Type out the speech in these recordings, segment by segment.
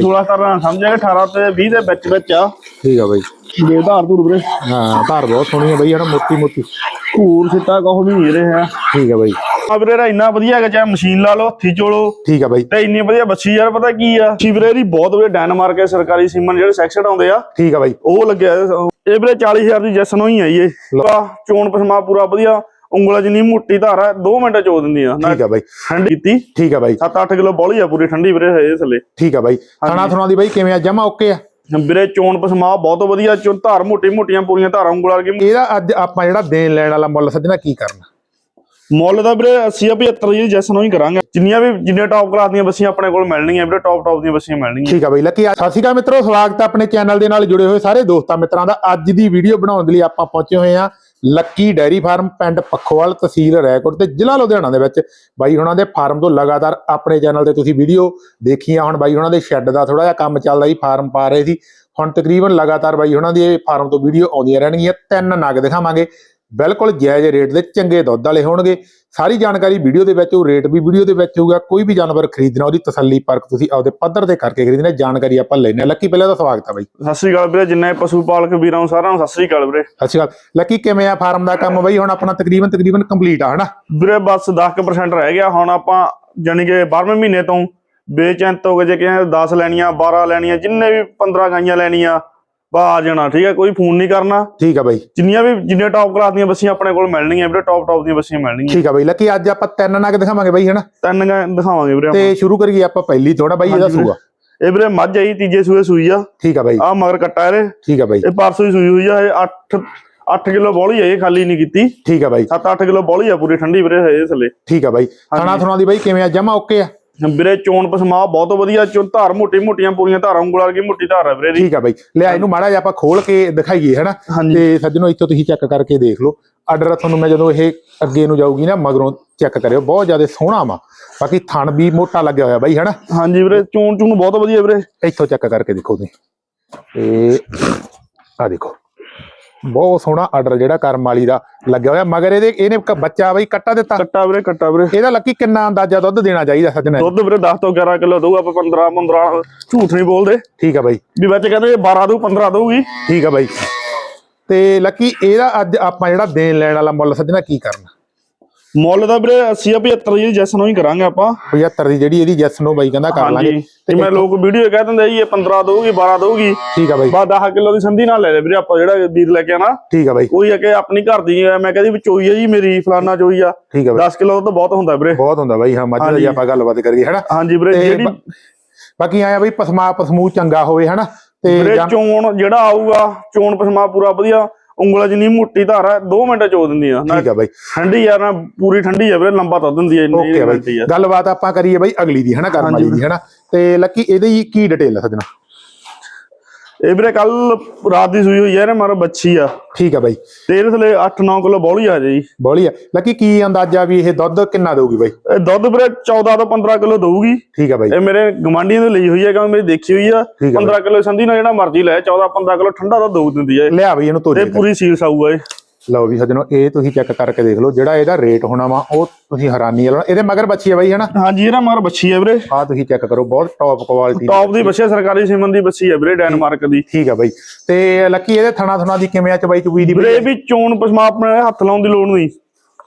16 17 ਸਮਝਿਆ 18 ਤੇ 20 ਦੇ ਵਿੱਚ ਵਿੱਚ ਆ। ਠੀਕ ਆ ਬਾਈ। ਦੇ ਧਾਰ ਧੂਰ ਵੀਰੇ। ਹਾਂ ਧਾਰ ਬਹੁਤ ਸੋਹਣੀ ਆ ਬਾਈ ਹਨਾ ਮੋਟੀ ਮੋਟੀ ਘੂਰ ਸਿੱਟਾ ਕਹੋ ਵੀ ਨਹੀਂ ਰਹੇ। ਆ ਠੀਕ ਆ ਬਾਈ। ਆ ਵੀਰੇ ਇਹਦਾ ਇੰਨਾ ਵਧੀਆ ਹੈਗਾ ਚਾਹੇ ਮਸ਼ੀਨ ਲਾ ਲਓ ਹੱਥੀ ਚੋਲੋ। ਠੀਕ ਆ ਬਾਈ। ਤੇ ਇੰਨੀ ਵਧੀਆ ਬੱਚੀ ਯਾਰ ਪਤਾ ਕੀ ਆ? ਸ਼ਿਵਰੇ ਦੀ ਬਹੁਤ ਵਧੀਆ ਡੈਨਮਾਰਕ ਦੇ ਸਰਕਾਰੀ ਸੀਮਨ ਜਿਹੜੇ ਸੈਕਸ਼ਨ ਆਉਂਦੇ ਆ। ਠੀਕ ਆ ਬਾਈ। ਉਹ ਲੱਗਿਆ ਇਹ ਵੀਰੇ 40000 ਦੀ ਜੈਸਨ ਹੋਈ ਆਈ ਆਹ ਚੋਣ ਪਸਮਾ ਪੂਰਾ ਵਧੀਆ। ਉਂਗਲਾਂ ਜਿੰਨੀ ਮੋਟੀ ਧਾਰ ਆ 2 ਮਿੰਟ ਚੋ ਦਿੰਦੀ ਆ। ਠੀਕ ਆ ਬਾਈ। ਠੰਡੀ ਕੀਤੀ। ਠੀਕ ਆ ਬਾਈ। 7-8 ਕਿਲੋ ਬੋਲੀ ਆ ਪੂਰੀ ਠੰਡੀ ਵੀਰੇ ਹੈ ਥੱਲੇ। ਠੀਕ ਆ ਬਾਈ। ਥਣਾ ਥਣਾ ਦੀ ਬਾਈ ਕਿਵੇਂ ਆ? ਜਮਾ ਓਕੇ ਆ। ਵੀਰੇ ਚੋਣ ਪਸਮਾ ਬਹੁਤ ਵਧੀਆ ਚੋ ਧਾਰ ਮੋਟੀ ਮੋਟੀਆਂ ਪੂਰੀਆਂ ਧਾਰਾਂ ਉਂਗਲਾਂ ਵਰਗੀ ਇਹਦਾ ਅੱਜ ਆਪਾਂ ਜਿਹੜਾ ਦੇਣ ਲੈਣ ਵਾਲਾ ਮੁੱਲ ਸੱਜਣਾ ਕੀ ਕਰਨਾ? ਮੁੱਲ ਦਾ ਵੀਰੇ 80 75 ਦੀ ਜੈਸਨ ਹੋਈ ਕਰਾਂਗੇ। ਜਿੰਨੀਆਂ ਵੀ ਜਿੰਨੇ ਟੌਪ ਕਲਾਸ ਦੀਆਂ ਬੱਸੀਆਂ ਆਪਣੇ ਕੋਲ ਮਿਲਣਗੀਆਂ ਵੀਰੇ ਟੌਪ ਟੌਪ ਦੀਆਂ ਬੱਸੀਆਂ ਮਿਲਣਗੀਆਂ। ਠੀਕ ਆ ਬਾਈ। ਲੱਕੀ ਸਤਿ ਸ਼੍ਰੀ ਅਕਾਲ ਮਿੱਤਰੋ ਸਵਾਗਤ ਹੈ ਆਪਣੇ ਚੈਨਲ ਦੇ ਨਾਲ ਜੁੜੇ ਹੋਏ ਸਾਰੇ ਦੋਸਤਾਂ ਮਿੱਤਰਾਂ ਦਾ। ਅੱਜ ਦੀ ਵੀਡੀਓ ਬਣਾਉਣ ਦੇ ਲਈ ਆਪਾਂ ਪਹੁੰਚੇ ਹੋਏ ਹਾਂ ਲੱਕੀ ਡੈਰੀ ਫਾਰਮ ਪਿੰਡ ਪੱਖੋਵਾਲ ਤਹਿਸੀਲ ਰੈਕੋਟ ਤੇ ਜ਼ਿਲ੍ਹਾ ਲੁਧਿਆਣਾ ਦੇ ਵਿੱਚ। ਬਾਈ ਹੁਣਾਂ ਦੇ ਫਾਰਮ ਤੋਂ ਲਗਾਤਾਰ ਆਪਣੇ ਚੈਨਲ ਤੇ ਤੁਸੀਂ ਵੀਡੀਓ ਦੇਖੀਆਂ ਹੁਣ। ਬਾਈ ਹੁਣਾਂ ਦੇ ਸ਼ੈੱਡ ਦਾ ਥੋੜਾ ਜਿਹਾ ਕੰਮ ਚੱਲਦਾ ਸੀ, ਫਾਰਮ ਪਾ ਰਹੇ ਸੀ। ਹੁਣ ਤਕਰੀਬਨ ਲਗਾਤਾਰ ਬਾਈ ਹੁਣਾਂ ਦੀ ਇਹ ਫਾਰਮ ਤੋਂ ਵੀਡੀਓ ਆਉਂਦੀਆਂ ਰਹਿਣਗੀਆਂ। ਤਿੰਨ ਨਗ ਦਿਖਾਵਾਂਗੇ। ਬਿਲਕੁਲ ਜਾਇਜ਼ ਰੇਟ ਦੇ ਚੰਗੇ ਦੁੱਧ ਵਾਲੇ ਹੋਣਗੇ। ਸਾਰੀ ਜਾਣਕਾਰੀ ਵੀਡੀਓ ਦੇ ਵਿੱਚ ਉਹ ਰੇਟ ਵੀ ਵੀਡੀਓ ਦੇ ਵਿੱਚ ਹੋਊਗਾ। ਕੋਈ ਵੀ ਜਾਨਵਰ ਖਰੀਦਣਾ ਉਹਦੀ ਤਸੱਲੀ ਪਰਖ ਤੁਸੀਂ ਆਪਦੇ ਪੱਧਰ ਤੇ ਕਰਕੇ ਖਰੀਦਣਾ ਜਾਣਕਾਰੀ ਆਪਾਂ ਲੈਣੇ ਲੱਕੀ ਪਹਿਲਾਂ ਦਾ ਸਵਾਗਤ ਹੈ ਬਾਈ। ਸਤਿ ਸ੍ਰੀ ਅਕਾਲ ਵੀਰੇ ਜਿੰਨੇ ਪਸ਼ੂ ਪਾਲਕ ਵੀਰਾਂ ਨੂੰ ਸਾਰਿਆਂ ਨੂੰ ਸਤਿ ਸ੍ਰੀ ਅਕਾਲ ਵੀਰੇ। ਸਤਿ ਸ਼੍ਰੀ ਅਕਾਲ। ਲੱਕੀ ਕਿਵੇਂ ਆ ਫਾਰਮ ਦਾ ਕੰਮ ਬਾਈ? ਹੁਣ ਆਪਣਾ ਤਕਰੀਬਨ ਤਕਰੀਬਨ ਕੰਪਲੀਟ ਆ ਹਨਾ? ਵੀਰੇ ਬਸ 10% ਰਹਿ ਗਿਆ। ਹੁਣ ਆਪਾਂ ਜਾਣੀ ਕਿ 12ਵੇਂ ਮਹੀਨੇ ਤੋਂ ਬੇਚੈਂਤ ਹੋ ਗਏ। ਜੇ ਨੇ 10 ਲੈਣੀਆਂ 12 ਲੈਣੀਆਂ ਜਿੰਨੇ ਵੀ 15 ਗਾਈਆਂ ਲੈਣੀਆਂ ਬਾ ਆ ਜਾਣਾ ਠੀਕ ਹੈ? ਕੋਈ ਫੋਨ ਨਹੀਂ ਕਰਨਾ। ਠੀਕ ਆ ਬਾਈ। ਜਿੰਨੀਆਂ ਵੀ ਜਿੰਨੇ ਟੌਪ ਕਲਾਸ ਦੀਆਂ ਬੱਸੀਆਂ ਆਪਣੇ ਕੋਲ ਮਿਲਣਗੀਆਂ ਵੀਰੇ ਟੌਪ ਟੌਪ ਦੀਆਂ ਬੱਸੀਆਂ ਮਿਲਣਗੀਆਂ। ਠੀਕ ਆ ਬਾਈ ਲੱਕੀ ਅੱਜ ਆਪਾਂ ਤਿੰਨ ਨਗ ਦਿਖਾਵਾਂਗੇ ਬਾਈ ਹਨਾ? ਤਿੰਨ ਗਾਂ ਦਿਖਾਵਾਂਗੇ ਵੀਰੇ ਤੇ ਸ਼ੁਰੂ ਕਰੀਏ ਆਪਾਂ ਪਹਿਲੀ ਥੋੜਾ ਬਾਈ ਇਹਦਾ। ਸੂਆ। ਇਹ ਵੀਰੇ ਮੱਝ ਆਈ ਤੀਜੇ ਸੂਏ ਸੂਈ ਆ। ਠੀਕ ਆ ਬਾਈ। ਆ ਮਗਰ ਕੱਟਾ ਇਹਦੇ। ਠੀਕ ਆ ਬਾਈ। ਇਹ ਪਰਸੋਂ ਹੀ ਸੂਈ ਹੋਈ ਆ ਇਹ 8 8 ਕਿਲੋ ਬੋਲੀ ਆ ਇਹ ਖਾਲੀ ਨਹੀਂ ਕੀਤੀ। ਠੀਕ ਆ ਬਾਈ। 7-8 ਕਿਲੋ ਬੋਲੀ ਆ ਪੂਰੀ ਠੰਡੀ ਵੀਰੇ ਹੈ ਥੱਲੇ। ਠੀਕ ਆ ਬਾਈ। ਥਣਾ ਥਣਾ ਦੀ ਬਾਈ ਕਿਵੇਂ ਆ? ਜਮਾ ਓਕੇ ਆ? ਵੀਰੇ ਚੋਣ ਪਸਮਾ ਬਹੁਤ ਵਧੀਆ ਚੋ ਧਾਰ ਮੋਟੀ ਮੋਟੀਆਂ ਪੂਰੀਆਂ ਧਾਰਾਂ ਉਂਗਲਾਂ ਵਰਗੀ ਮੋਟੀ ਧਾਰ ਵੀਰੇ ਦੀ ਠੀਕ ਆ ਬਾਈ। ਲਿਆ ਇਹਨੂੰ ਮਾੜਾ ਜਿਹਾ ਆਪਾਂ ਖੋਲ ਕੇ ਦਿਖਾਈਏ ਹਨਾ? ਤੇ ਸੱਜਣੋ ਇੱਥੋਂ ਤੁਸੀਂ ਚੈੱਕ ਕਰਕੇ ਦੇਖ ਲਓ। ਆਰਡਰ ਤੁਹਾਨੂੰ ਮੈਂ ਜਦੋਂ ਇਹ ਅੱਗੇ ਨੂੰ ਜਾਊਗੀ ਨਾ ਮਗਰੋਂ ਚੈੱਕ ਕਰਿਓ। ਬਹੁਤ ਜ਼ਿਆਦਾ ਸੋਹਣਾ ਵਾ। ਬਾਕੀ ਥਣ ਵੀ ਮੋਟਾ ਲੱਗਿਆ ਹੋਇਆ ਬਾਈ ਹਨਾ? ਹਾਂਜੀ ਵੀਰੇ ਚੋਣ ਚੂਣ ਬਹੁਤ ਵਧੀਆ ਵੀਰੇ। ਇੱਥੋਂ ਚੈੱਕ ਕਰਕੇ ਦੇਖੋ ਤੁਸੀਂ। ਤੇ ਆ ਦੇਖੋ। ਬਹੁਤ ਸੋਹਣਾ ਆਰਡਰ ਜਿਹੜਾ ਕਰਮ ਵਾਲੀ ਦਾ ਲੱਗਿਆ ਹੋਇਆ ਮਗਰ ਇਹਦੇ ਇਹਨੇ ਇੱਕ ਬੱਚਾ ਬਈ ਕੱਟਾ ਦਿੱਤਾ। ਕੱਟਾ ਵੀਰੇ ਕੱਟਾ ਵੀਰੇ। ਇਹਦਾ ਲੱਕੀ ਕਿੰਨਾ ਅੰਦਾਜ਼ਾ ਦੁੱਧ ਦੇਣਾ ਚਾਹੀਦਾ ਸੱਜਣਾ ਦੁੱਧ ਵੀਰੇ 10 ਤੋਂ 11 ਕਿਲੋ ਦਊ ਆਪਾਂ 15 15 ਝੂਠ ਨਹੀਂ ਬੋਲਦੇ। ਠੀਕ ਆ ਬਾਈ। ਵੀ ਵਿੱਚ ਕਹਿੰਦੇ 12 ਦਊ 15 ਦਊਗੀ। ਠੀਕ ਆ ਬਾਈ। ਤੇ ਲੱਕੀ ਇਹਦਾ ਅੱਜ ਆਪਾਂ ਜਿਹੜਾ ਦੇਣ ਲੈਣ ਵਾਲਾ ਮੁੱਲ ਸੱਜਣਾ ਕੀ ਕਰਨਾ? ਮੁੱਲ ਦਾ ਵੀਰੇ 80 75 ਦੀ ਜੈਸਨ ਹੀ ਕਰਾਂਗੇ ਆਪਾਂ। 75 ਦੀ ਜਿਹੜੀ ਇਹਦੀ ਜੈਸ ਨੂੰ ਬਾਈ ਕਹਿੰਦਾ ਕਰ ਲਾਂਗੇ। ਤੇ ਮੈਂ ਲੋਕ ਵੀਡੀਓ ਕਹਿ ਦਿੰਦੇ ਜੀ ਇਹ 15 ਦਊਗੀ 12 ਦਊਗੀ। ਠੀਕ ਆ ਬਾਈ। ਬਾ 10 ਕਿਲੋ ਦੀ ਸੰਧੀ ਨਾਲ ਲੈ ਲੈ ਵੀਰੇ ਆਪਾਂ ਜਿਹੜਾ ਵੀਰ ਲੈ ਕੇ ਆਣਾ ਠੀਕ ਆ ਬਾਈ। ਕੋਈ ਆ ਕਿ ਆਪਣੀ ਘਰ ਦੀ ਮੈਂ ਕਹਿੰਦੀ ਵੀ ਚੋਈ ਆ ਜੀ ਮੇਰੀ ਫਲਾਨਾ ਚੋਈ ਆ। ਠੀਕ ਆ ਬਾਈ। 10 ਕਿਲੋ ਤਾਂ ਬਹੁਤ ਹੁੰਦਾ ਵੀਰੇ। ਬਹੁਤ ਹੁੰਦਾ ਬਾਈ ਹਾਂ ਮੱਝ ਦਾ ਜੀ ਆਪਾਂ ਗੱਲਬਾਤ ਕਰੀਏ ਹਨਾ? ਹਾਂਜੀ ਵੀਰੇ ਜਿਹੜੀ ਬਾਕੀ ਆਇਆ ਬਈ ਪਸਮਾ ਪਸਮੂ ਚੰਗਾ ਹੋਵੇ ਹਨਾ? ਤੇ ਵੀਰੇ ਚੋਣ ਜਿਹੜਾ ਆਊਗਾ ਚੋਣ ਪਸਮਾ ਪੂਰਾ ਵਧੀਆ। ਉਂਗਲਾਂ ਜਿੰਨੀ ਮੋਟੀ ਧਾਰ ਆ 2 ਮਿੰਟ ਚੋ ਦਿੰਦੀ ਆ ਠੀਕ ਆ ਬਾਈ। ਠੰਡੀ ਆ ਨਾ ਪੂਰੀ ਠੰਡੀ ਆ ਵੀਰੇ ਲੰਬਾ ਤਾਂ ਦਿੰਦੀ ਆ ਇੰਨੀ ਓਕੇ ਬਾਈ। ਗੱਲਬਾਤ ਆਪਾਂ ਕਰੀਏ ਬਾਈ ਅਗਲੀ ਦੀ ਹਨਾ ਕਰਨ ਵਾਲੀ ਦੀ ਹਨਾ। ਤੇ ਲੱਕੀ ਇਹਦੀ ਕੀ ਡਿਟੇਲ ਹੈ ਸੱਜਣਾ? ਇਹ ਵੀਰੇ ਕੱਲ ਰਾਤ ਦੀ ਸੂਈ ਹੋਈ ਇਹਨੇ ਮਾਰ ਬੱਚੀ ਆ। ਠੀਕ ਆ ਬਾਈ। ਤੇ ਇਹਦੇ ਥਲੇ 8-9 ਕਿਲੋ ਬੌਲੀ ਆ ਜੀ ਬੋਲੀ ਆ। ਲੱਕੀ ਕੀ ਅੰਦਾਜ਼ਾ ਵੀ ਇਹ ਦੁੱਧ ਕਿੰਨਾ ਦੇਊਗੀ ਬਾਈ? ਇਹ ਦੁੱਧ ਵੀਰੇ 14 ਤੋਂ 15 ਕਿਲੋ ਦਊਗੀ। ਠੀਕ ਆ ਬਾਈ। ਇਹ ਮੇਰੇ ਗਵਾਂਢੀਆਂ ਦੇ ਲਈ ਹੋਈ ਹੈ ਕਿਉਂਕਿ ਮੇਰੀ ਦੇਖੀ ਹੋਈ ਆ। ਠੀਕ ਆ 15 ਕਿਲੋ ਸੰਧੀ ਨਾਲ ਜਿਹੜਾ ਮਰਜ਼ੀ ਲੈ 14-15 ਕਿਲੋ ਠੰਡਾ ਤਾਂ ਦਊ ਦਿੰਦੀ ਆ। ਲਿਆ ਬਈ ਇਹਨੂੰ ਤੋਰੀ ਇਹ ਪੂਰੀ ਸੀਲ ਸਾਊ ਆ ਇਹ। ਲਓ ਵੀ ਸੱਜਣੋ ਇਹ ਤੁਸੀਂ ਚੈੱਕ ਕਰਕੇ ਦੇਖ ਲਓ ਜਿਹੜਾ ਇਹਦਾ ਰੇਟ ਹੋਣਾ ਵਾ ਉਹ ਤੁਸੀਂ ਹੈਰਾਨੀ ਵਾਲਾ ਇਹਦੇ ਮਗਰ ਬੱਚੀ ਆ ਬਾਈ ਹਨਾ? ਹਾਂਜੀ ਇਹਦਾ ਮਗਰ ਬੱਚੀ ਆ ਵੀਰੇ। ਆ ਤੁਸੀਂ ਚੈੱਕ ਕਰੋ ਬਹੁਤ ਟੌਪ ਕੁਆਲਿਟੀ ਟੌਪ ਦੀ ਬੱਚੀ ਸਰਕਾਰੀ ਸੀਮਨ ਦੀ ਬੱਚੀ ਆ ਵੀਰੇ ਡੈਨਮਾਰਕ ਦੀ। ਠੀਕ ਆ ਬਾਈ। ਤੇ ਲੱਕੀ ਇਹਦੇ ਥਣਾ ਥਣਾ ਦੀ ਕਿਵੇਂ ਆ ਚਬਾਈ ਚੁਬਈ ਦੀ ਵੀਰੇ ਇਹ ਵੀ ਚੋਣ ਪਸਮਾ ਆਪਣੇ ਹੱਥ ਲਾਉਣ ਦੀ ਲੋੜ ਨਹੀਂ।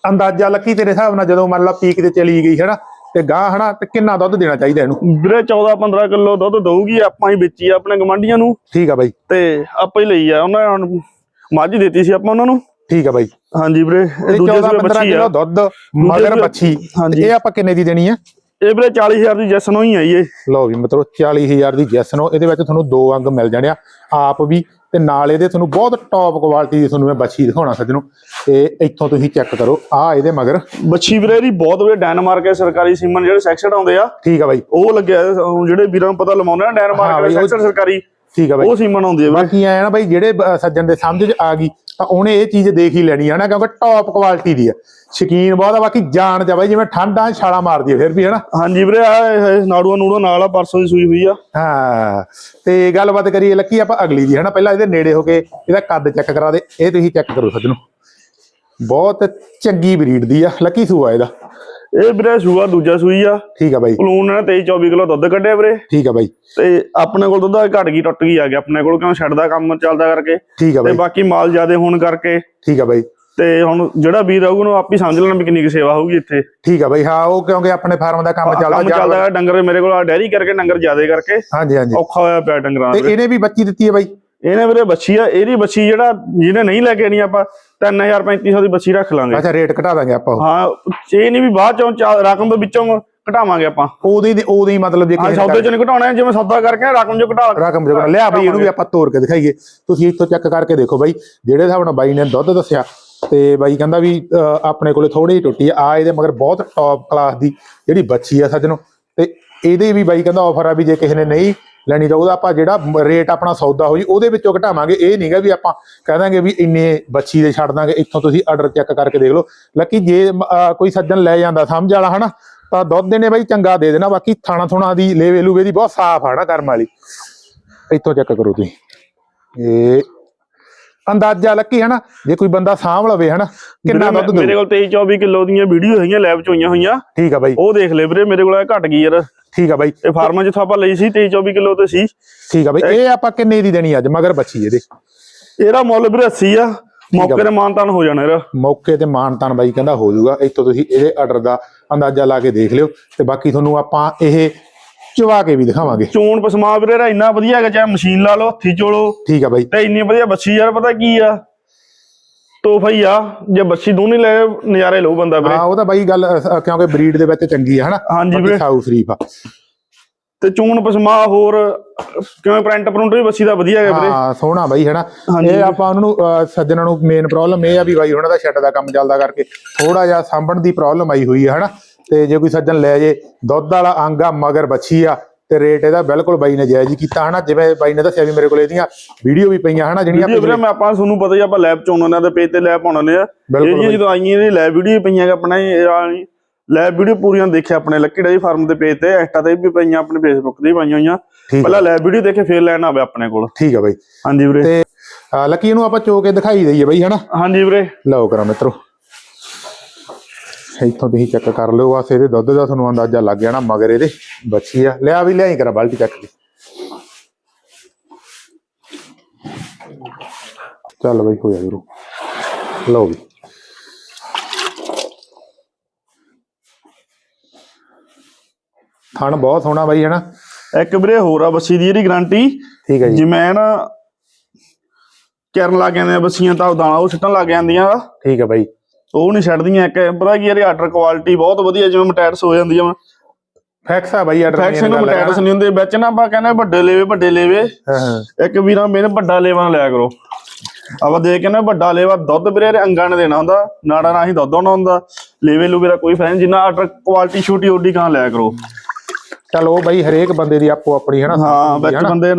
ਅੰਦਾਜ਼ਾ ਲੱਕੀ ਤੇਰੇ ਹਿਸਾਬ ਨਾਲ ਜਦੋਂ ਮੰਨ ਲਾ ਪੀਕ ਤੇ ਚਲੀ ਗਈ ਹਨਾ ਤੇ ਗਾਂ ਹਨਾ ਤੇ ਕਿੰਨਾ ਦੁੱਧ ਦੇਣਾ ਚਾਹੀਦਾ ਇਹਨੂੰ? ਵੀਰੇ 14-15 ਕਿਲੋ ਦੁੱਧ ਦਊਗੀ ਆਪਾਂ ਹੀ ਵੇਚੀ ਆ ਆਪਣੇ ਗਵਾਂਢੀਆਂ ਨੂੰ। ਠੀਕ ਆ ਬਾਈ। ਤੇ ਆਪਾਂ ਹੀ ਲਈ ਆ ਉਹਨਾਂ ਮੱਝ ਦਿੱਤੀ ਸੀ ਆਪਾਂ ਉਹਨਾਂ ਨੂੰ। ਠੀਕ ਆ ਬਾਈ। ਹਾਂਜੀ ਵੀਰੇ ਇਹ ਦੂਜੇ 14 ਸੂਏ 15 ਬੱਚੀ ਕਿਲੋ ਆ। ਦੁੱਧ ਮਗਰ ਸੂਏ- ਬੱਚੀ ਹਾਂਜੀ। ਇਹ ਆਪਾਂ ਕਿੰਨੇ ਦੀ ਦੇਣੀ ਆ? ਇਹ ਵੀਰੇ 40000 ਦੀ ਜੈਸਨ ਹੋਈ ਆਈ ਇਹ। ਲਓ ਵੀ ਮਤਲਬ 40000 ਦੀ ਜੈਸਨੋ ਇਹਦੇ ਵਿੱਚ ਤੁਹਾਨੂੰ ਦੋ ਅੰਗ ਮਿਲ ਜਾਣੇ ਆ ਆਪ ਵੀ ਤੇ ਨਾਲ ਇਹਦੇ ਤੁਹਾਨੂੰ ਬਹੁਤ ਟੌਪ ਕੁਆਲਿਟੀ ਦੀ ਤੁਹਾਨੂੰ ਮੈਂ ਬੱਚੀ ਦਿਖਾਉਣਾ ਸੱਜਣੋ। ਤੇ ਇੱਥੋਂ ਤੁਸੀਂ ਚੈੱਕ ਕਰੋ ਆ ਇਹਦੇ ਮਗਰ। ਬੱਚੀ ਵੀਰੇ ਦੀ ਬਹੁਤ ਵਧੀਆ ਡੈਨਮਾਰਕ ਦੇ ਸਰਕਾਰੀ ਸੀਮਨ ਜਿਹੜੇ ਸੈਕਸ਼ਨ ਆਉਂਦੇ ਆ। ਠੀਕ ਆ ਬਾਈ। ਉਹ ਲੱਗਿਆ ਜਿਹੜੇ ਵੀਰਾਂ ਨੂੰ ਪਤਾ ਲਵਾਉਂਦੇ ਆ ਹਾਂ ਡੈਨਮਾਰਕ ਬਈ, ਦੇ ਉਹ- ਸੈਕਸ਼ਨ ਸਰਕਾਰੀ। ਠੀਕ ਆ ਬਾਈ। ਉਹ ਸੀਮਨ ਆਉਂਦੀ ਵੀਰੇ। ਬਾਕੀ ਐ ਨਾ ਬਾਈ ਜਿਹੜੇ ਸੱਜਣ ਦੇ ਸਮਝ 'ਚ ਆ ਗਈ ਤਾਂ ਉਹਨੇ ਇਹ ਚੀਜ਼ ਦੇਖ ਹੀ ਲੈਣੀ ਹੈ ਨਾ ਕਿਉਂਕਿ ਟੌਪ ਕੁਆਲਿਟੀ ਦੀ ਆ। ਸ਼ਕੀਨ ਬਹੁਤ ਆ ਬਾਕੀ ਜਾਣ ਜਾ ਬਾਈ ਜਿਵੇਂ ਠੰਡਾਂ ਛਾਲਾ ਮਾਰਦੀ ਆ ਫਿਰ ਵੀ ਹਨਾ? ਹਾਂਜੀ ਵੀਰੇ ਆ ਨਾੜੂਆ ਨੂੜੋ ਨਾਲ ਆ ਪਰਸੋਂ ਦੀ ਸੂਈ ਹੋਈ ਆ। ਹਾਂ ਤੇ ਗੱਲਬਾਤ ਕਰੀਏ ਲੱਕੀ ਆਪਾਂ ਅਗਲੀ ਦੀ ਹਨਾ? ਪਹਿਲਾਂ ਇਹਦੇ ਨੇੜੇ ਹੋ ਕੇ ਇਹਦਾ ਕੱਦ ਚੈੱਕ ਕਰਾ ਦੇ ਇਹ ਤੁਸੀਂ ਚੈੱਕ ਕਰੋ ਸੱਜਣੋ। ਬਹੁਤ ਚੰਗੀ ਬਰੀਡ ਦੀ ਆ ਲੱਕੀ ਸੂਆ ਇਹਦਾ। ਇਹ ਵੀਰੇ ਸੂਆ ਦੂਜਾ ਸੂਈ ਆ। ਠੀਕ ਆ ਬਾਈ। ਪਲੂਨ ਨੇ 23 24 ਕਿਲੋ ਦੁੱਧ ਕੱਢਿਆ ਵੀਰੇ। ਠੀਕ ਆ ਬਾਈ। ਤੇ ਆਪਣੇ ਕੋਲ ਦੁੱਧ ਘਟ ਗਈ ਟੁੱਟ ਗਈ ਆ ਗਿਆ। ਆਪਣੇ ਕੋਲ ਕਿਉਂ ਛੱਡ ਦਾ ਕੰਮ ਚੱਲਦਾ ਕਰਕੇ। ਠੀਕ ਆ ਤੇ ਬਾਈ। ਬਾਕੀ ਮਾਲ ਜ਼ਿਆਦੇ ਹੋਣ ਕਰਕੇ। ਠੀਕ ਆ ਬਾਈ। ਤੇ ਹੁਣ ਜਿਹੜਾ ਵੀਰ ਆਊਗਾ ਉਹਨੂੰ ਆਪ ਹੀ ਸਮਝ ਲੈਣਾ ਵੀ ਕਿੰਨੀ ਕੁ ਸੇਵਾ ਹੋਊਗੀ ਇੱਥੇ। ਠੀਕ ਆ ਬਾਈ। ਹਾਂ ਉਹ ਕਿਉਂਕਿ ਆਪਣੇ ਫਾਰਮ ਦਾ ਕੰਮ ਚੱਲਦਾ ਕੰਮ ਚੱਲਦਾ ਡੰਗਰ ਮੇਰੇ ਕੋਲ ਆ ਡੈਰੀ ਕਰਕੇ ਡੰਗਰ ਜ਼ਿਆਦੇ ਕਰਕੇ। ਹਾਂਜੀ ਹਾਂਜੀ। ਔਖਾ ਹੋਇਆ ਪਿਆ ਡੰਗਰਾਂ ਤੇ ਇਹਨੇ ਵੀ ਬੱਚੀ ਦਿੱਤੀ ਹੈ ਬਾਈ। ਇਹਨੇ ਵੀਰੇ ਬੱਚੀ ਆ ਇਹਦੀ ਬੱਚੀ ਜਿਹੜਾ ਜਿਹਨੇ ਨਹੀਂ ਲੈ ਕੇ ਆਣੀ ਆਪਾਂ 3000 3500 ਦੀ ਬੱਚੀ ਰੱਖ ਲਾਂਗੇ। ਅੱਛਾ ਰੇਟ ਘਟਾ ਦਾਂਗੇ ਆਪਾਂ। ਹਾਂ ਇਹ ਨਹੀਂ ਵੀ ਬਾਅਦ ਚੋਂ ਰਕਮ ਦੇ ਵਿੱਚੋਂ ਘਟਾਵਾਂਗੇ ਆਪਾਂ। ਉਹਦੇ ਦੇ ਉਹਦੇ ਹੀ ਮਤਲਬ ਜੇ ਹਾਂ ਕਿਸੇ ਸੌਦੇ ਚੋਂ ਨਹੀਂ ਘਟਾਉਣਾ ਜਿਵੇਂ ਸੌਦਾ ਕਰਕੇ ਰਕਮ ਚੋਂ ਘਟਾ ਰਕਮ ਜੋਗਣਾ ਲਿਆ ਬਈ ਇਹਨੂੰ ਵੀ ਆਪਾਂ ਤੋੜ ਕੇ ਦਿਖਾਈਏ। ਤੁਸੀਂ ਇੱਥੋਂ ਚੈੱਕ ਕਰਕੇ ਦੇਖੋ ਬਾਈ ਜਿਹੜੇ ਹਿਸਾਬ ਨਾਲ ਬਾਈ ਨੇ ਦੁੱਧ ਦੱਸਿਆ ਤੇ ਬਾਈ ਕਹਿੰਦਾ ਵੀ ਆਪਣੇ ਕੋਲੇ ਥੋੜੀ ਜਿਹੀ ਟੁੱਟੀ ਆ ਇਹਦੇ ਮਗਰ ਬਹੁਤ ਟੌਪ ਕਲਾਸ ਦੀ ਜਿਹੜੀ ਬੱਚੀ ਆ ਸੱਜਣੋ। ਤੇ ਇਹਦੇ ਵੀ ਬਾਈ ਕਹਿੰਦਾ ਆਫਰ ਆ ਵੀ ਜੇ ਕਿਸੇ ਨੇ ਨਹੀਂ ਲੈਣੀ ਤਾਂ ਉਹਦਾ ਆਪਾਂ ਜਿਹੜਾ ਰੇਟ ਆਪਣਾ ਸੌਦਾ ਹੋ ਜੀ, ਉਹਦੇ ਵਿੱਚੋਂ ਘਟਾਵਾਂਗੇ। ਇਹ ਨਹੀਂਗਾ ਵੀ ਆਪਾਂ ਕਹਿ ਦਾਂਗੇ ਵੀ ਇੰਨੇ ਬੱਚੀ ਦੇ ਛੱਡ ਦਾਂਗੇ। ਇੱਥੋਂ ਤੁਸੀਂ ਆਰਡਰ ਚੈੱਕ ਕਰਕੇ ਦੇਖ ਲਓ। ਲੱਕੀ ਜੇ ਕੋਈ ਸੱਜਣ ਲੈ ਜਾਂਦਾ ਸਮਝ ਵਾਲਾ, ਹਨਾ? ਤਾਂ ਦੁੱਧ ਦੇਣੇ ਬਾਈ ਚੰਗਾ ਦੇ ਦੇਣਾ। ਬਾਕੀ ਥਾਣਾ ਥੁਣਾ ਦੀ ਲੇਵੇ ਲੂਵੇ ਦੀ ਬਹੁਤ ਸਾਫ਼ ਆ ਨਾ ਕਰਮ ਵਾਲੀ। ਇੱਥੋਂ ਚੈੱਕ ਕਰੋ ਤੁਸੀਂ। ਇਹ ਅੰਦਾਜ਼ਾ ਲੱਕੀ ਹੈ ਨਾ ਜੇ ਕੋਈ ਬੰਦਾ ਸਾਂਭ ਲਵੇ ਹਨਾ? ਕਿੰਨਾ ਦੁੱਧ ਮੇਰੇ ਦਊ? ਕੋਲ 23 24 ਕਿਲੋ ਦੀਆਂ ਵੀਡੀਓ ਹੈਗੀਆਂ ਲੈਬ ਚ ਹੋਈਆਂ ਹੋਈਆਂ। ਠੀਕ ਆ ਬਾਈ। ਉਹ ਦੇਖ ਲੈ ਵੀਰੇ ਮੇਰੇ ਕੋਲ ਇਹ ਘਟ ਗਈ ਯਾਰ। ਠੀਕ ਆ ਬਾਈ। ਇਹ ਫਾਰਮਾਂ ਜਿੱਥੋਂ ਆਪਾਂ ਲਈ ਸੀ 23 24 ਕਿਲੋ ਤੇ ਸੀ। ਠੀਕ ਆ ਬਾਈ। ਇਹ ਆਪਾਂ ਕਿੰਨੇ ਦੀ ਦੇਣੀ ਅੱਜ? ਮਗਰ ਬੱਚੀ ਇਹਦੇ। ਇਹਦਾ ਮੁੱਲ ਵੀਰੇ 80 ਆ। ਮੌਕੇ ਤੇ ਮਾਨਤਾਨ ਹੋ ਜਾਣਾ ਇਹਦਾ। ਮੌਕੇ ਤੇ ਮਾਨ ਤਾਨ ਬਾਈ ਕਹਿੰਦਾ ਹੋ ਜਾਊਗਾ। ਇੱਥੋਂ ਤੁਸੀਂ ਇਹਦੇ ਆਰਡਰ ਦਾ ਅੰਦਾਜ਼ਾ ਲਾ ਕੇ ਦੇਖ ਲਿਓ। ਤੇ ਬਾਕੀ ਤੁਹਾਨੂੰ ਆਪਾਂ ਇਹ ਚਵਾ ਕੇ ਵੀ ਦਿਖਾਵਾਂਗੇ। ਚੋਣ ਪਸਮਾ ਵੀਰੇ ਦਾ ਇੰਨਾ ਵਧੀਆ ਹੈਗਾ ਚਾਹੇ ਮਸ਼ੀਨ ਲਾ ਲਓ ਹੱਥੀ ਚੋਲੋ। ਠੀਕ ਆ ਬਾਈ। ਤੇ ਇੰਨੀ ਵਧੀਆ ਬੱਚੀ ਯਾਰ ਪਤਾ ਕੀ ਆ? ਤੋਹਫਾ ਹੀ ਆ ਜੇ ਬੱਚੀ ਦੋਨੇ ਲੈ ਨਜ਼ਾਰੇ ਲਓ ਬੰਦਾ ਵੀਰੇ। ਹਾਂ ਉਹ ਤਾਂ ਬਾਈ ਗੱਲ ਕਿਉਂਕਿ ਬਰੀਡ ਦੇ ਵਿੱਚ ਚੰਗੀ ਆ ਹਨਾ? ਹਾਂਜੀ ਵੀਰੇ। ਸਾਊ ਸ਼ਰੀਫ ਆ। ਤੇ ਚੋਣ ਪਸਮਾ ਹੋਰ ਕਿਵੇਂ ਪ੍ਰਿੰਟ ਪ੍ਰਿੰਟ ਵੀ ਬੱਚੀ ਦਾ ਵਧੀਆ ਹੈਗਾ ਵੀਰੇ। ਹਾਂ ਸੋਹਣਾ ਬਾਈ ਹਨਾ? ਇਹ ਆਪਾਂ ਉਹਨਾਂ ਨੂੰ ਸੱਜਣਾਂ ਨੂੰ ਮੇਨ ਪ੍ਰੋਬਲਮ ਇਹ ਆ ਵੀ ਬਾਈ ਉਹਨਾਂ ਦਾ ਸ਼ੈੱਡ ਦਾ ਕੰਮ ਚੱਲਦਾ ਕਰਕੇ ਥੋੜਾ ਜਿਹਾ ਸਾਂਭਣ ਦੀ ਪ੍ਰੋਬਲਮ ਆਈ ਹੋਈ ਹੈ ਹਨਾ? ਤੇ ਜੇ ਕੋਈ ਸੱਜਣ ਲੈ ਜੇ ਦੁੱਧ ਵਾਲਾ ਆਂਗਾ ਮਗਰ ਬੱਚੀ ਆ ਤੇ ਰੇਟ ਇਹਦਾ ਬਿਲਕੁਲ ਬਾਈ ਨੇ ਜਾਇਜ਼ ਕੀਤਾ ਹਨਾ? ਜਿਵੇਂ ਬਾਈ ਨੇ ਦੱਸਿਆ ਵੀ ਮੇਰੇ ਕੋਲ ਇਹਦੀਆਂ ਵੀਡੀਓ ਵੀ ਪਈਆਂ ਹਨਾ ਜਿਹੜੀਆਂ ਵੀਰੇ ਮੈਂ ਆਪਾਂ ਤੁਹਾਨੂੰ ਪਤਾ ਹੀ ਆਪਾਂ ਲੈਬ ਚ ਉਹਨਾਂ ਦੇ ਪੇਜ ਤੇ ਲੈਬ ਪਾਉਣੇ ਆ। ਇਹ ਜਦੋਂ ਆਈਆਂ ਇਹਦੀ ਲੈਬ ਵੀਡੀਓ ਪਈਆਂ ਆਪਣਾ ਲੈਬ ਵੀਡੀਓ ਪੂਰੀਆਂ ਦੇਖਿਆ ਆਪਣੇ ਲੱਕੀ ਡਾਈ ਫਾਰਮ ਦੇ ਪੇਜ ਤੇ ਇੰਸਟਾ ਤੇ ਵੀ ਪਈਆਂ ਆਪਣੇ ਫੇਸਬੁੱਕ ਤੇ ਵੀ ਪਾਈਆਂ ਹੋਈਆਂ। ਪਹਿਲਾਂ ਲੈਬ ਵੀਡੀਓ ਦੇਖੇ ਫੇਰ ਲੈਣਾ ਆਵੇ ਆਪਣੇ ਕੋਲ। ਠੀਕ ਆ ਬਾਈ। ਹਾਂਜੀ ਵੀਰੇ। ਤੇ ਲੱਕੀ ਇਹਨੂੰ ਆਪਾਂ ਚੋ ਕੇ ਦਿਖਾਈ ਦਈਏ ਬਾਈ ਹਨਾ? ਹਾਂਜੀ ਵੀਰੇ। ਲਓ ਕਰਾਂ ਮਿੱਤਰੋ। ਇੱਥੋਂ ਤੁਸੀਂ ਚੈੱਕ ਕਰ ਲਿਓ ਬਸ ਇਹਦੇ ਦੁੱਧ ਦਾ ਤੁਹਾਨੂੰ ਅੰਦਾਜ਼ਾ ਲੱਗ ਜਾਣਾ ਮਗਰ ਇਹਦੇ ਬੱਚੀ ਆ। ਲਿਆ ਵੀ ਲਿਆਈ ਕਰਾ ਬਾਲਟੀ ਚੱਕ ਕੇ। ਚੱਲ ਬਈ ਹੋ ਜਾ ਜਰੂ ਲਓ ਵੀ। ਥਣ ਬਹੁਤ ਸੋਹਣਾ ਬਾਈ ਹਨਾ? ਇੱਕ ਵੀਰੇ ਹੋਰ ਆ ਬੱਸੀ ਦੀ ਇਹਦੀ ਗਾਰੰਟੀ ਠੀਕ ਹੈ ਜੀ। ਜਿਵੇਂ ਨਾ ਕਰਨ ਲੱਗ ਜਾਂਦੇ ਆ ਬੱਸੀਆਂ ਤਾਂ ਦਾਣਾ ਉਹ ਸਿੱਟਣ ਲੱਗ ਜਾਂਦੀਆਂ। ਠੀਕ ਹੈ ਬਾਈ। ਉਹ ਨਹੀਂ ਛੱਡਦੀਆਂ ਇੱਕ ਪਤਾ ਕੀ ਇਹਦੀ ਆਰਡਰ ਕੁਆਲਿਟੀ ਬਹੁਤ ਵਧੀਆ ਜਿਵੇਂ ਮਟੈਟਸ ਹੋ ਜਾਂਦੀ ਆ ਫੈਕਸ ਆ ਬਾਈ ਆਰਡਰ ਫੈਕਸ਼ਨ ਨੂੰ ਮਟੈਟਸ ਨਹੀਂ ਹੁੰਦੇ ਵਿੱਚ ਨਾ ਆਪਾਂ ਕਹਿੰਦੇ ਵੱਡੇ ਲੇਵੇ ਵੱਡੇ ਲੇਵੇ। ਇੱਕ ਵੀਰਾਂ ਮੇਰੇ ਵੱਡਾ ਲੇਵਾ ਲਿਆ ਕਰੋ। ਆਪਾਂ ਦੇਖ ਕੇ ਨਾ ਵੱਡਾ ਲੇਵਾ ਦੁੱਧ ਵੀਰੇ ਅੰਗਾਂ ਨੇ ਦੇਣਾ ਹੁੰਦਾ ਨਾੜਾ ਨਾ ਹੀ ਦੁੱਧ ਆਉਣਾ ਹੁੰਦਾ। ਲੇਵੇ ਲੂਵੇ ਦਾ ਕੋਈ ਫਾਇਦਾ ਜਿੰਨਾ ਆਰਡਰ ਕੁਆਲਿਟੀ ਛੋਟੀ ਓਡੀ ਕਾਂ ਲਿਆ ਕਰੋ। ਚਲ ਉਹ ਬਾਈ ਹਰੇਕ ਬੰਦੇ ਦੀ ਆਪੋ ਆਪਣੀ ਹਨਾ? ਹਾਂ ਵਿੱਚ? ਬੰਦੇ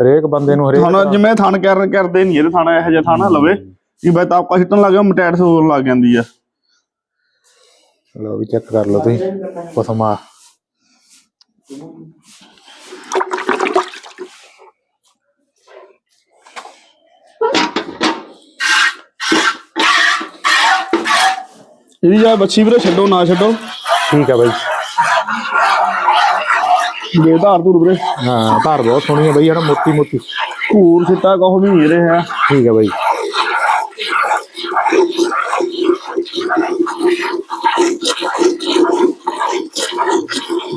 ਹਰੇਕ ਬੰਦੇ ਨੂੰ ਹਰੇਕ ਥਾਣਾ ਜਿਵੇਂ ਥਣ ਕਰਨ ਕਰਦੇ ਨਹੀਂ ਇਹਦੇ ਥਾਣਾ ਇਹੋ ਜਿਹਾ ਥਾਣਾ ਲਵੇ। ਕਿ ਬਈ ਤਾਂ ਆਪਾਂ ਹਿੱਟਣ ਲੱਗ ਗਿਆ ਮਟੈਟਸ ਹੋਣ ਲੱਗ ਜਾਂਦੀ ਆ। ਲਓ ਵੀ ਚੈੱਕ ਕਰ ਲਓ ਤੁਸੀਂ ਪਸਮਾ ਇਹਦੀ ਜਾ ਬੱਚੀ ਵੀਰੇ ਛੱਡੋ ਨਾ ਛੱਡੋ। ਠੀਕ ਆ ਬਾਈ। ਦੇ ਧਾਰ ਧੂਰ ਵੀਰੇ। ਹਾਂ ਧਾਰ ਬਹੁਤ ਸੋਹਣੀ ਹੈ ਬਾਈ ਹਨਾ ਮੋਟੀ ਮੋਟੀ ਘੂਰ ਸਿੱਟਾ ਕਹੋ ਵੀ ਨਹੀਂ ਰਿਹਾ ਠੀਕ ਹੈ ਬਾਈ।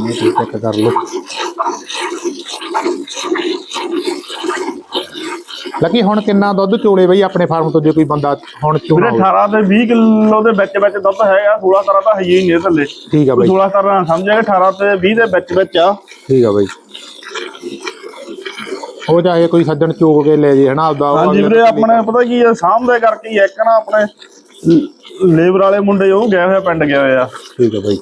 ਇਹ ਚੈੱਕ ਕਰ ਲਓ ਲੱਗੀ ਹੁਣ ਕਿੰਨਾ ਦੁੱਧ ਚੋਲੇ ਬਈ ਆਪਣੇ ਫਾਰਮ ਤੋਂ ਜੇ ਕੋਈ ਬੰਦਾ ਹੁਣ ਚੋਣਾ ਹੋਵੇ? 18 ਤੇ 20 ਕਿਲੋ ਦੇ ਵਿੱਚ ਵਿੱਚ ਦੁੱਧ ਹੈਗਾ 16 ਤਰ੍ਹਾਂ ਤਾਂ ਹੈ ਹੀ ਨਹੀਂ ਥੱਲੇ। ਠੀਕ ਆ ਬਾਈ। 16 ਤਰ੍ਹਾਂ ਸਮਝਿਆ 18 ਤੇ 20 ਦੇ ਵਿੱਚ ਵਿੱਚ ਆ। ਠੀਕ ਆ ਬਾਈ। ਹੋ ਜਾਏ ਕੋਈ ਸੱਜਣ ਚੋਕ ਕੇ ਲੈ ਜੇ ਹਨਾ ਆਪਦਾ ਹਾਂਜੀ ਵੀਰੇ ਆਪਣੇ ਪਤਾ ਕੀ ਆ ਸਾਹਮਣੇ ਕਰਕੇ ਹੀ ਇੱਕ ਨਾ ਆਪਣੇ ਲੇਬਰ ਵਾਲੇ ਮੁੰਡੇ ਉਹ ਗਏ ਹੋਇਆ ਪਿੰਡ ਗਏ ਹੋਏ ਆ। ਠੀਕ ਆ ਬਾਈ।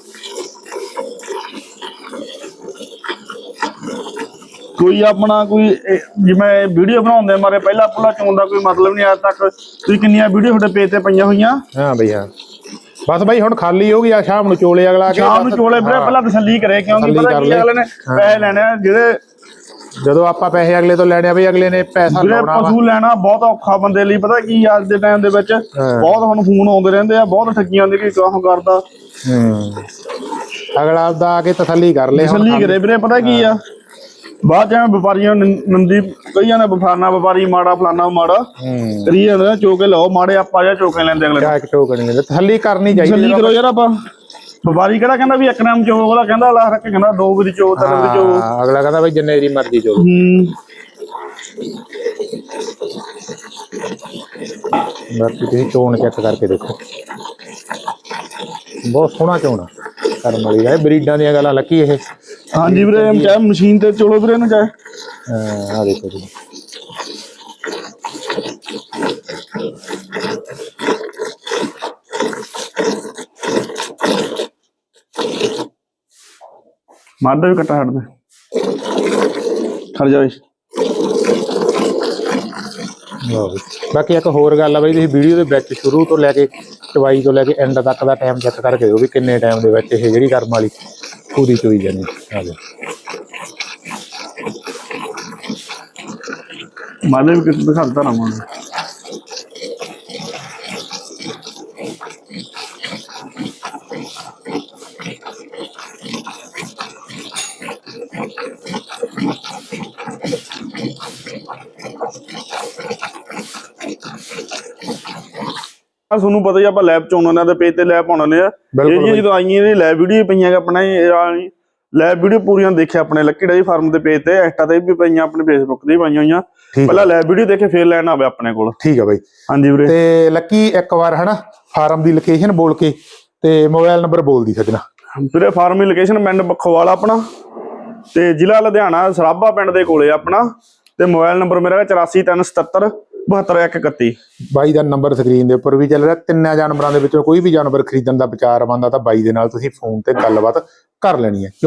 ਕੋਈ ਆਪਣਾ ਕੋਈ ਜਿਵੇਂ ਵੀਡੀਓ ਬਣਾਉਂਦੇ ਮਾਰੇ ਪਹਿਲਾਂ ਪੁੱਲਾ ਚੋਣ ਦਾ ਕੋਈ ਮਤਲਬ ਨਹੀਂ ਅੱਜ ਤੱਕ ਤੁਸੀਂ ਕਿੰਨੀਆਂ ਵੀਡੀਓ ਤੁਹਾਡੇ ਪੇਜ ਤੇ ਪਈਆਂ ਹੋਈਆਂ? ਹਾਂ ਬਈ ਹਾਂ। ਬਸ ਬਾਈ ਹੁਣ ਖਾਲੀ ਹੋ ਗਈ ਆ ਸ਼ਾਮ ਨੂੰ ਚੋਲੇ ਅਗਲਾ ਕੇ ਸ਼ਾਮ ਨੂੰ ਚੋਲੇ ਵੀਰੇ। ਪਹਿਲਾਂ ਤਸੱਲੀ ਕਰੇ ਕਿਉਂਕਿ ਪਤਾ ਕੀ ਅਗਲੇ ਨੇ ਪੈਸੇ ਲੈਣੇ ਜਿਹੜੇ ਜਦੋਂ ਆਪਾਂ ਪੈਸੇ ਅਗਲੇ ਤੋਂ ਲੈਣੇ ਆ ਬਈ ਅਗਲੇ ਨੇ ਪੈਸਾ ਲਾਉਣਾ ਵਾ। ਪਸ਼ੂ ਲੈਣਾ ਬਹੁਤ ਔਖਾ ਬੰਦੇ ਲਈ ਪਤਾ ਕੀ ਅੱਜ ਦੇ ਟਾਈਮ ਦੇ ਵਿੱਚ? ਬਹੁਤ ਹੁਣ ਫੋਨ ਆਉਂਦੇ ਰਹਿੰਦੇ ਆ ਬਹੁਤ ਠੱਗੀਆਂ ਦੇ ਕਿ ਕਾਹ ਕਰਦਾ। ਹੂੰ। ਅਗਲਾ ਆਪਦਾ ਆ ਕੇ ਤਸੱਲੀ ਕਰ ਲੈ ਤਸੱਲੀ ਕਰੇ ਵੀਰੇ ਪਤਾ ਕੀ ਆ? ਬਾਅਦ ਚ ਐਵੇਂ ਵਪਾਰੀਆਂ ਨੂੰ ਨਿੰ- ਨਿੰਦੀ ਕਈ ਜਾਂਦੇ ਵਫਾਨਾ ਵਪਾਰੀ ਮਾੜਾ ਫਲਾਨਾ ਮਾੜਾ ਹੂੰ। ਕਰੀ ਜਾਂਦੇ ਨੇ ਚੋਕੇ ਲਾਓ ਮਾੜੇ ਆਪਾਂ ਜਾਂ ਚੋਕੇ ਲੈਂਦੇ ਅਗਲੇ ਕਿਆ ਇੱਕ ਟੋਕਣੀ ਦਿੰਦੇ ਤਸੱਲੀ ਕਰਨੀ ਚਾਹੀਦੀ ਤਸੱਲੀ ਕਰੋ ਯਾਰ ਆਪਾਂ। ਵਪਾਰੀ ਕਿਹੜਾ ਕਹਿੰਦਾ ਵੀ ਇੱਕ ਨਾਮ ਚੋ ਉਹਦਾ ਕਹਿੰਦਾ ਅਲਾ ਰੱਖ ਕਹਿੰਦਾ ਦੋ ਵਾਰੀ ਚੋ ਤਿੰਨ ਵਾਰੀ ਚੋ ਹਾਂ, ਅਗਲਾ ਕਹਿੰਦਾ ਬਈ ਜਿੰਨੇ ਦੀ ਮਰਜ਼ੀ ਚੋ ਹੂੰ। ਬਾਕੀ ਤੁਸੀਂ ਚੋਣ ਚੈੱਕ ਕਰਕੇ ਦੇਖੋ। ਬਹੁਤ ਸੋਹਣਾ ਚੋਣਾ ਕਰਮ ਵਾਲੀ ਇਹ ਬਰੀਡਾਂ ਦੀਆਂ ਗੱਲਾਂ ਲੱਕੀ ਇਹ। ਹਾਂਜੀ ਵੀਰੇ em ਚਾਹੇ ਮਸ਼ੀਨ ਤੇ ਚੋਲੋ ਵੀਰੇ ਨੂੰ ਚਾਹੇ ਆ ਦੇਖੋ ਜੀ। ਮਾਦਾ ਵੀ ਕੱਟਾ ਹਟਦੇ। ਖੜ ਜਾ। ਬਈ ਲਓ ਵੀ। ਬਾਕੀ ਇੱਕ ਹੋਰ ਗੱਲ ਆ ਬਈ, ਤੁਸੀਂ ਵੀਡੀਓ ਦੇ ਵਿੱਚ ਸ਼ੁਰੂ ਤੋਂ ਲੈ ਕੇ ਚਵਾਈ ਤੋਂ ਲੈ ਕੇ ਐਂਡ ਤੱਕ ਦਾ ਟਾਈਮ ਚੈੱਕ ਕਰਕੇ ਦਿਓ ਵੀ ਕਿੰਨੇ ਟਾਈਮ ਦੇ ਵਿੱਚ ਇਹ ਜਿਹੜੀ ਕਰਮ ਵਾਲੀ ਪੂਰੀ ਚੋਈ ਜਾਣੀ ਆ ਜਾਓ ਮਾਦਾ ਵੀ ਕਿਤੇ ਦਿਖਾ ਨਾ ਮਾਂ ਆ ਤੁਹਾਨੂੰ ਪਤਾ ਹੀ ਆਪਾਂ ਲੈਬ ਚ ਆਉਣਾ ਦੇ ਪੇਜ ਤੇ ਲੈਬ ਪਾਉਣੇ ਆ। ਇਹ ਜਦੋਂ ਆਈਆਂ ਨੇ ਲੈਬ ਵੀਡੀਓ ਪਈਆਂ ਆਪਣਾ ਲੈਬ ਵੀਡੀਓ ਪੂਰੀਆਂ ਦੇਖਿਆ ਆਪਣੇ ਲੱਕੀ ਡਾਈ ਫਾਰਮ ਦੇ ਪੇਜ ਤੇ ਇੰਸਟਾ ਤੇ ਵੀ ਪਈਆਂ ਆਪਣੇ ਫੇਸਬੁੱਕ ਤੇ ਵੀ ਪਾਈਆਂ ਹੋਈਆਂ। ਪਹਿਲਾਂ ਲੈਬ ਵੀਡੀਓ ਦੇਖੇ ਫੇਰ ਲੈਣ ਆਵੇ ਆਪਣੇ ਕੋਲ। ਠੀਕ ਆ ਬਈ। ਹਾਂਜੀ ਵੀਰੇ। ਤੇ ਲੱਕੀ ਇੱਕ ਵਾਰ ਹਨਾ ਫਾਰਮ ਦੀ ਲੋਕੇਸ਼ਨ ਬੋਲ ਕੇ ਤੇ ਮੋਬਾਈਲ ਨੰਬਰ ਬੋਲਦੀ ਸੱਜਣਾ। ਵੀਰੇ ਫਾਰਮੀ ਲੋਕੇਸ਼ਨ ਪਿੰਡ ਬਖੋਵਾਲ ਆਪਣਾ। ਤੇ ਜ਼ਿਲ੍ਹਾ ਲੁਧਿਆਣਾ ਸਰਾਭਾ ਪਿੰਡ ਦੇ ਕੋਲੇ ਆਪਣਾ। ਤੇ ਮੋਬਾਈਲ ਨੰਬਰ ਮੇਰਾ ਹੈਗਾ 8437 72131 ਬਾਈ ਦਾ ਨੰਬਰ ਸਕਰੀਨ ਦੇ ਉੱਪਰ ਵੀ ਚੱਲ ਰਿਹਾ। ਤਿੰਨਾਂ ਜਾਨਵਰਾਂ ਦੇ ਵਿੱਚੋਂ ਕੋਈ ਵੀ ਜਾਨਵਰ ਖਰੀਦਣ ਦਾ ਵਿਚਾਰ ਆਉਂਦਾ ਤਾਂ ਬਾਈ ਦੇ ਨਾਲ ਤੁਸੀਂ ਫੋਨ ਤੇ ਗੱਲਬਾਤ ਕਰ ਲੈਣੀ ਹੈ।